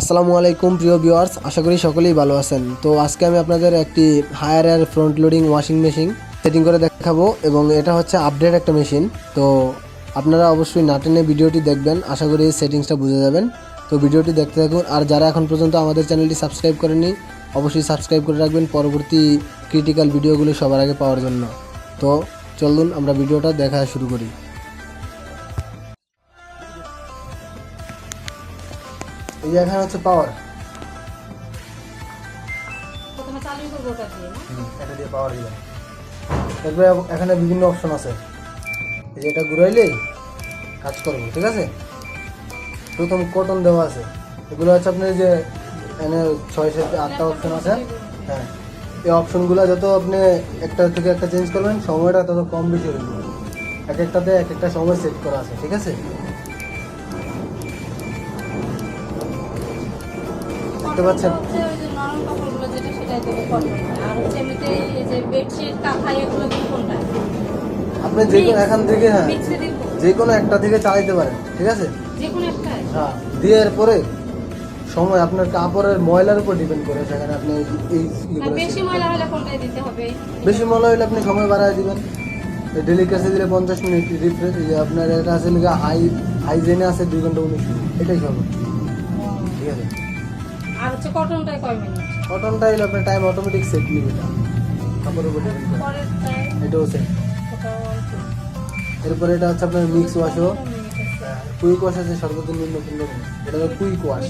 আসসালামু আলাইকুম, প্রিয় ভিউয়ার্স। আশা করি সকলেই ভালো আছেন। তো আজকে আমি আপনাদের একটি Haier air front loading washing machine setting করে দেখাবো এবং এটা হচ্ছে আপডেট একটা মেশিন তো আপনারা অবশ্যই নাটেনে ভিডিওটি দেখবেন। আশা করি সেটিংসটা বুঝে যাবেন। তো ভিডিওটি দেখতে থাকুন। আর যারা এখন পর্যন্ত আমাদের চ্যানেলটি সাবস্ক্রাইব করেনি অবশ্যই সাবস্ক্রাইব করে রাখবেন পরবর্তী ক্রিটিক্যাল ভিডিওগুলো সবার আগে পাওয়ার জন্য। তো চলুন আমরা ভিডিওটা দেখা শুরু করি। এই যে এখানে হচ্ছে পাওয়ার প্রথমে চালু করব ওটা দিয়ে এটা দিয়ে পাওয়ার দিলাম। তারপরে এখানে বিভিন্ন অপশন আছে। এই যে এটা ঘুরাইলেই কাজ করবে ঠিক আছে? প্রথম কটন দেওয়া আছে। এগুলো হচ্ছে আপনি যে এখানে ছয় সাত আটটা অপশন আছে। হ্যাঁ। এই অপশনগুলো যত আপনি একটা থেকে একটা চেঞ্জ করবেন সময়টা তত কম বেশি হয়ে যাবে। এক একটাতে এক একটা সময় সেট করা আছে ঠিক আছে? দিব কোনটা আপনি যে কোনো এখান থেকে হ্যাঁ যে কোনো একটা থেকে চালাইতে পারেন ঠিক আছে? হ্যাঁ দেওয়ার পরে সময় আপনার কাপড়ের ময়লার উপর ডিপেন্ড করে সেখানে আপনি এই ইগুলো বেশি ময়লা হলে কোনটাই দিতে হবে? বেশি ময়লা হলে আপনি সময় বাড়ায় দিবেন। ডেলিকেসি দিলে পঞ্চাশ মিনিট রিফ্রেশ আপনার এটা আছে হাই হাইজেনে আছে দুই ঘণ্টা উনিশ মিনিট এটাই সব ঠিক আছে? আর হচ্ছে কটনটাই কয় মিনিট কটনটা হলে আপনার টাইম অটোমেটিক সেট নিবে কাপড়ের উপর এটাও সেট এরপরে এটা হচ্ছে আপনার মিক্স ওয়াশও। কুইক ওয়াশ আছে। সর্বনিম্ন পনেরো মিনিট। এটা হলো কুইক ওয়াশ।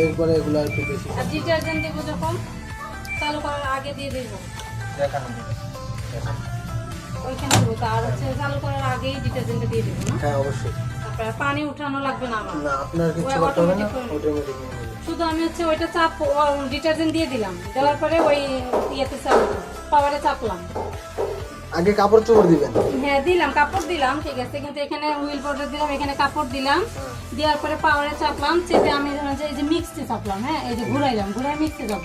এরপরে এগুলো আর একটু বেশি। আর ডিটারজেন্ট দেবো যখন চালু করার আগে দিয়ে দেবো। দেখানো ওইখানে দেবো। আর হচ্ছে চালু করার আগেই ডিটারজেন্টটা দিয়ে দেবো হ্যাঁ অবশ্যই। পানি উঠানো লাগবে না আমার। না আপনার কিছু করতে হবে না অটোমেটিক শুধু আমি হচ্ছে ওইটা চাপ ডিটারজেন্ট দিয়ে দিলাম। দেওয়ার পরে ওই ইয়েতে চাপ পাওয়ারে চাপলাম। আগে কাপড় চোপড় দিবেন? হ্যাঁ দিলাম কাপড় দিলাম ঠিক আছে কিন্তু এখানে হুইল পাউডার দিলাম এখানে কাপড় দিলাম। দেওয়ার পরে পাওয়ারে চাপলাম চেপে আমি ধরুন যে এই যে মিক্সে চাপলাম হ্যাঁ এই যে ঘুরাইলাম ঘুরাই মিক্সে যাব।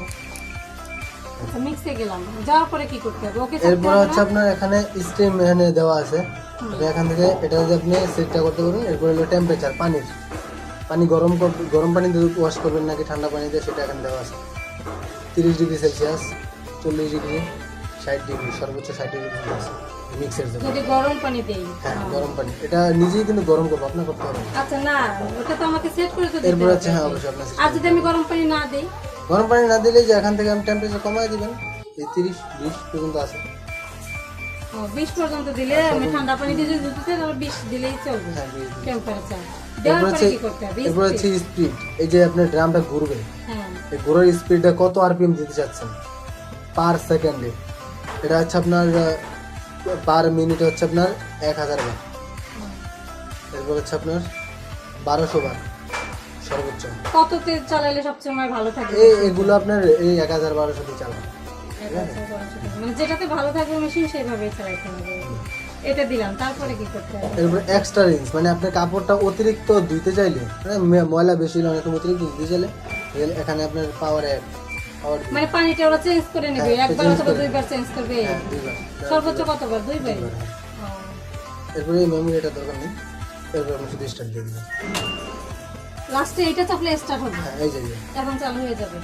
আচ্ছা মিক্সে গেলাম। যাওয়ার পরে কি করতে হবে? ওকে এরপর হচ্ছে আপনার এখানে স্টিম এখানে দেওয়া আছে। এখান থেকে এটা যদি আপনি সেটটা করতে পারবেন এরপর হলো টেম্পারেচার পানির। পানি গরম গরম পানি দিয়ে ওয়াশ করবেন নাকি ঠান্ডা পানি দিয়ে সেটা এখানে দেওয়া আছে। তিরিশ ডিগ্রি সেলসিয়াস চল্লিশ ডিগ্রি ষাট ডিগ্রি সর্বোচ্চ ষাট ডিগ্রি আছে মিক্সের জন্য। যদি গরম পানি দেই হ্যাঁ গরম পানি। এটা নিজেই কিন্তু গরম করব আপনার করতে হবে। আচ্ছা না ওটা তো আমাকে সেট করে দিতে এরপর। হচ্ছে হ্যাঁ অবশ্যই আপনার আর যদি আমি গরম পানি না দিই? গরম পানি না দিলে যে এখান থেকে আমি টেম্পারেচার কমাই দিবেন এই তিরিশ বিশ পর্যন্ত আছে। বিশ পর্যন্ত দিলে আমি ঠান্ডা পানি দিয়ে যদি দিতে তাহলে বিশ দিলেই চলবে। হ্যাঁ টেম্পারেচার এরপর হচ্ছে স্পিড এই যে আপনার ড্রামটা ঘুরবে হ্যাঁ। এই ঘোরার স্পিডটা কত আরপিএম দিতে চাচ্ছেন? পার সেকেন্ডে এটা হচ্ছে আপনার পার মিনিটে হচ্ছে আপনার এক হাজার বার। এরপর হচ্ছে আপনার বারোশো বার সর্বোচ্চ। সবচেয়ে ভালো এগুলো আপনার এই এক হাজার চালান। যেটাতে ভালো থাকবে মেশিন সেভাবেই চালাইতে হবে এটা দিলাম তারপরে কি করতে হবে? এরপর এক্সট্রা রেঞ্জ মানে আপনি কাপড়টা অতিরিক্ত ধুইতে চাইলে মানে ময়লা বেশি হলে অনেক অতিরিক্ত ধুইতে চাইলে এখানে আপনার পাওয়ার মানে পানিটা ওরা চেঞ্জ করে নেবে হ্যাঁ, একবার অথবা দুইবার চেঞ্জ করবে। হ্যাঁ সর্বোচ্চ কতবার? দুইবার? এরপরে মেমোরি এটা দরকার নেই এরপর আপনি শুধু স্টার্ট দিয়ে দিবেন লাস্টে এটা চাপলে স্টার্ট হবে। হ্যাঁ এই যে। এখন চালু হয়ে যাবে।